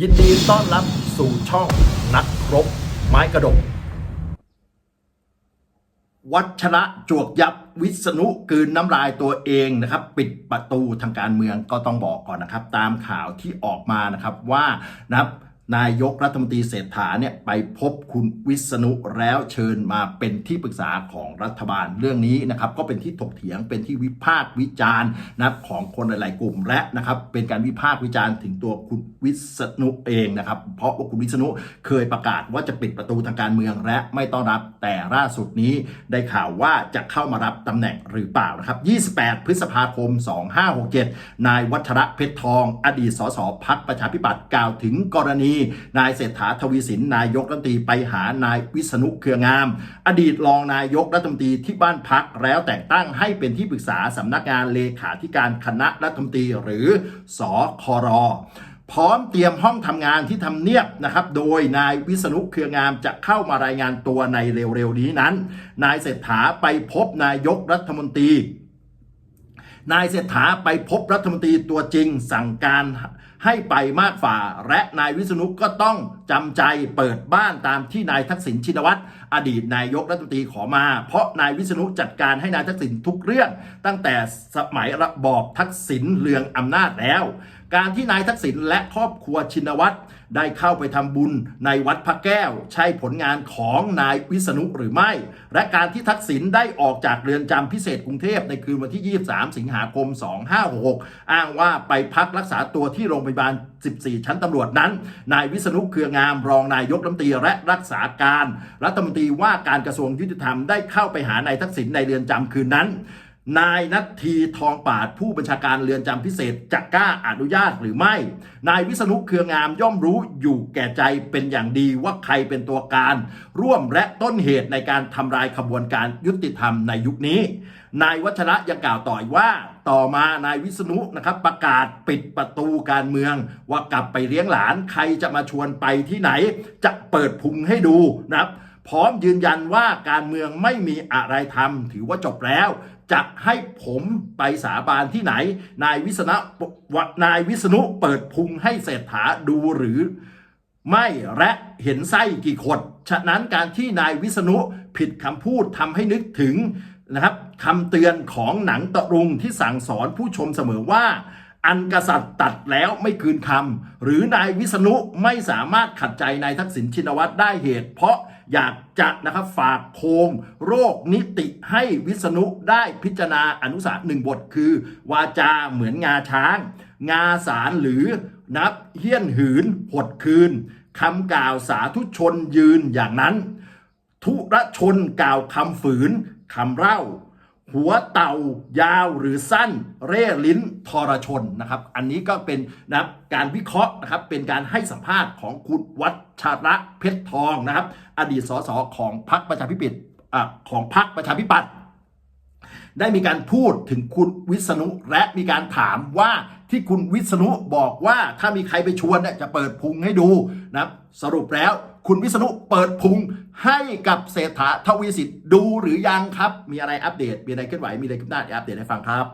ยินดีต้อนรับสู่ช่องนักรบ ไม้กระดก วัชระจวกยับวิษณุกืนน้ำลายตัวเองนะครับ ปิดประตูทางการเมืองก็ต้องบอกก่อนนะครับ ตามข่าวที่ออกมานะครับว่านะครับ นายกรัฐมนตรีเศรษฐาเนี่ยไปพบคุณวิษณุแล้วเชิญมาเป็นที่ปรึกษาของรัฐบาลเรื่องนี้นะครับก็เป็นที่ถกเถียงเป็นที่วิพากษ์วิจารณ์นะของคนหลาย ๆ กลุ่มและนะครับเป็นการวิพากษ์วิจารณ์ถึงตัวคุณวิษณุเองนะครับเพราะว่าคุณวิษณุเคยประกาศว่าจะปิดประตูทางการเมืองและไม่ต้อนรับแต่ล่าสุดนี้ได้ข่าวว่าจะเข้ามารับตำแหน่งหรือเปล่านะครับ 28 พฤษภาคม 2567 นายวัชระเพชรทอง อดีตสสพักประชาธิปัตย์กล่าวถึงกรณีนายเศรษฐาทวีสินนายกรัฐมนตรีไปหานายวิษณุเครืองาม อดีตรองนายกรัฐมนตรีที่บ้านพักแล้วแต่งตั้งให้เป็นที่ปรึกษาสำนักงานเลขาธิการคณะรัฐมนตรีหรือสอครพร้อมเตรียมห้องทำงานที่ทำเนียบนะครับ โดยนายวิษณุเครืองามจะเข้ามารายงานตัวในเร็วๆนี้นั้น นายเศรษฐาไปพบนายกรัฐมนตรี นายเศรษฐาไปพบรัฐมนตรีตัวจริงสั่งการ ให้ไปมากฝ่า และนายวิษณุก็ต้องจำใจเปิดบ้านตามที่นายทักษิณชินวัตร อดีตนายกรัฐมนตรีขอมา เพราะนายวิษณุจัดการให้นายทักษิณทุกเรื่อง ตั้งแต่สมัยระบอบทักษิณเรืองอำนาจแล้ว การที่นายทักษิณและครอบครัวชินวัตรได้เข้าไปทำบุญในวัดพระแก้ว ใช่ผลงานของนายวิษณุหรือไม่ และการที่ทักษิณได้ออกจากเรือนจำพิเศษกรุงเทพในคืนวันที่ 23 สิงหาคม 2566 อ้างว่าไปพักรักษาตัวที่โรงพยาบาล 14 ชั้นตำรวจนั้น นายวิษณุเครืองามรองนายกรัฐมนตรีและรักษาการ รัฐมนตรีว่าการกระทรวงยุติธรรมได้เข้าไปหานายทักษิณในเรือนจำคืนนั้น นายนัททีทองปาดผู้บัญชาการเรือนจำพิเศษจะกล้าอนุญาตหรือไม่ นายวิษณุเครืองามย่อมรู้อยู่แก่ใจเป็นอย่างดีว่าใครเป็นตัวการ ร่วมและต้นเหตุในการทำลายขบวนการยุติธรรมในยุคนี้ นายวัชระยังกล่าวต่ออีกว่า ต่อมานายวิษณุนะครับประกาศปิดประตูการเมือง ว่ากลับไปเลี้ยงหลานใครจะมาชวนไปที่ไหน จะเปิดพุงให้ดูนะครับพร้อมยืนยันว่าการเมืองไม่มีอะไรทำถือว่าจบแล้ว จะให้ผมไปสาบานที่ไหน นายวิษณุนายวิษณุเปิดพุงให้เศรษฐาดูหรือ ไม่และเห็นไส้กี่ขดฉะนั้นการที่นายวิษณุผิดคำพูดทำให้นึกถึงนะครับคำเตือนของหนังตะลุงที่สั่งสอนผู้ชมเสมอว่า อันกษัตริย์ตัดแล้วไม่คืนคำหรือนายวิษณุไม่สามารถขัดใจนายทักษิณชินวัตรได้เหตุ เพราะอยากจะนะครับฝากโคงโรคนิติให้วิษณุได้พิจารณาอนุสาหนึ่งบทคือ วาจาเหมือนงาช้าง งาสารหรือนับเฮี้ยนหืนหดคืนคำกล่าวสาธุชนยืนอย่างนั้น ทุรชนกล่าวคำฝืนคำเล่า หัวเต่ายาวหรือสั้น เร่ลิ้นทรชนนะครับ อันนี้ก็เป็นนะการวิเคราะห์นะครับ เป็นการให้สัมภาษณ์ของคุณวัชระเพชรทองนะครับ อดีตสสของพรรคประชาธิปัตย์ของพรรคประชาธิปัตย์ได้มีการพูดถึงคุณวิษณุและมีการถามว่าที่คุณวิษณุบอกว่าถ้ามีใครไปชวนเนี่ยจะเปิดพุงให้ดูนะครับสรุปแล้ว คุณวิษณุเปิดพุง ให้กับเศรษฐาทวีสิทธิ์ดูหรือยังครับ มีอะไรอัปเดต มีอะไรเคลื่อนไหว มีอะไรขึ้นหน้าเดี๋ยวอัปเดตให้ฟังครับ